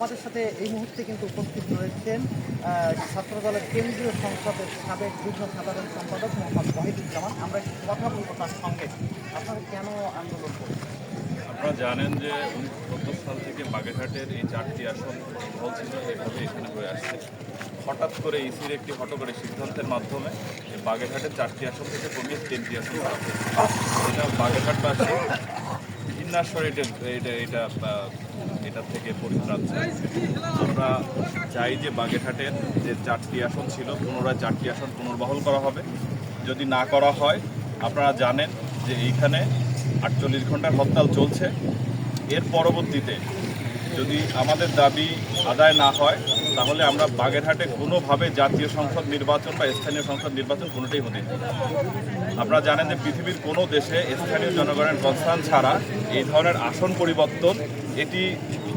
আমাদের সাথে এই মুহূর্তে কিন্তু উপস্থিত রয়েছেন আহ, ছাত্রদলের কেন্দ্রীয় সংসদের সাবেক যুগ্ম সাধারণ সম্পাদক মোহাম্মদ ওয়াহিদুজ্জামান। আমরা একটু কথা বলব তার সঙ্গে। আপনারা কেন আন্দোলন করছেন? আপনারা জানেন যে উনিশশো সত্তর সাল থেকে বাগেরহাটের এই চারটি আসন দল ছিল এভাবে এখানে হয়ে আসছে। হঠাৎ করে ইসির একটি হটকরে সিদ্ধান্তের মাধ্যমে বাগেরহাটের চারটি আসন থেকে কমিয়ে তিনটি আসন এটা বাগেরহাটবাসী ভিন্নাস্বর এটা এটা এটা এটার থেকে পরিত্রাণ চায় আমরা চাই যে বাগেরহাটের যে চারটি আসন ছিল, পুনরায় চারটি আসন পুনর্বহল করা হবে। যদি না করা হয়, আপনারা জানেন যে এইখানে আটচল্লিশ ঘণ্টার হরতাল চলছে। এর পরবর্তীতে যদি আমাদের দাবি আদায় না হয়, তাহলে আমরা বাগেরহাটে কোনোভাবে জাতীয় সংসদ নির্বাচন বা স্থানীয় সংসদ নির্বাচন কোনোটাই হতে আপনারা জানেন যে পৃথিবীর কোনো দেশে স্থানীয় জনগণের কনসার্ন ছাড়া এই ধরনের আসন পরিবর্তন এটি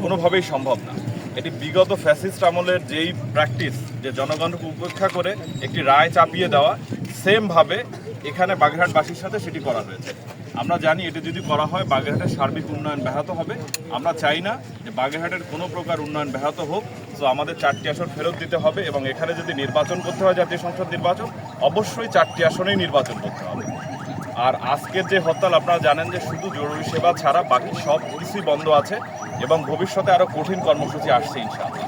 কোনোভাবেই সম্ভব না। এটি বিগত ফ্যাসিস্ট আমলের যেই প্র্যাকটিস যে জনগণকে উপেক্ষা করে একটি রায় চাপিয়ে দেওয়া সেমভাবে এখানে বাগেরহাটবাসীর সাথে সেটি করা হয়েছে। আমরা জানি এটি যদি করা হয়, বাগেরহাটের সার্বিক উন্নয়ন ব্যাহত হবে। আমরা চাই না যে বাগেরহাটের কোনো প্রকার উন্নয়ন ব্যাহত হোক। তো আমাদের চারটি আসন ফেরত দিতে হবে এবং এখানে যদি নির্বাচন করতে হয় জাতীয় সংসদ নির্বাচন, অবশ্যই চারটি আসনেই নির্বাচন করতে হবে। আর আজকের যে হরতাল, আপনারা জানেন যে শুধু জরুরি সেবা ছাড়া বাকি সব কিছুই বন্ধ আছে এবং ভবিষ্যতে আরও কঠিন কর্মসূচি আসছে ইনশাআল্লাহ।